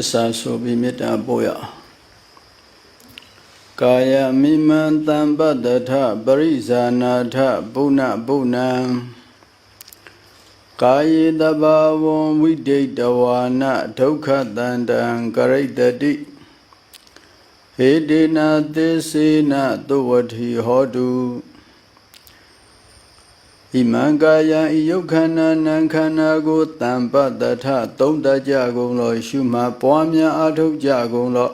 စ္စာဆိုပြီးမေတ္တာပို့ရအောင်ကာယမိမံတံပတ္တထပရိဇာနာထပုဏ္ဏပုဏ္ဏံကာယေတဘာဝံဝိဒိတဝါနဒုက္ခတန္တံကရိတတိဟေတေနာသစ္စေနသုဝတိဟောတု ဣမံကာယံဤယုတ်ခန္ဓာနံခန္ဓာကိုတံပတ္တထသုံးတတ်ကြကုန်လောရှုမှပွားများအားထုတ်ကြကုန်လော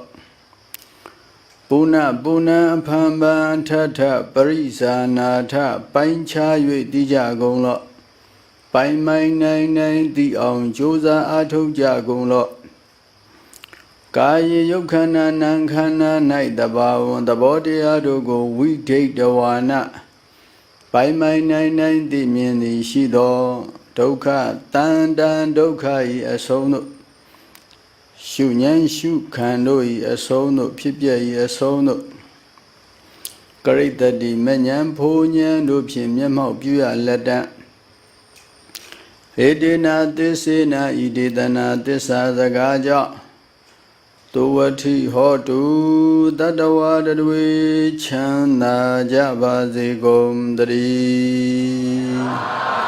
ပုဏ္ဏပုဏ္ဏအဖန်ပန်ထထပရိဇာနာထပိုင်းခြား၍တည်ကြကုန်လောပိုင်မိုင်နိုင်နိုင်တည်အောင်ကြိုးစားအားထုတ်ကြကုန်လောကာယေယုတ်ခန္ဓာနံခန္ဓာ၌တဘာဝံသဘောတရားတို့ကိုဝိဒိတဝါန ပိုင်မိုင်နိုင်နိုင်သိမြင်သည်ရှိသောဒုက္ခတန်တန်ဒုက္ခ၏အဆုံးတို့ရှုဉဏ်ရှုခံတို့၏အဆုံးတို့ဖြစ်ပြ၏အဆုံးတို့ကရိတတိမဉ္ဇဉ်ဖိုလ်ဉဏ်တို့ဖြင့်မျက်မှောက်ပြုရလက်တံဟေတေနာသစ္စေနာဣဒေတနာသစ္စာစကားကြောင့် တုဝတိဟောတုတတဝတတွေချမ်းသာကြပါစေကုန်တည်း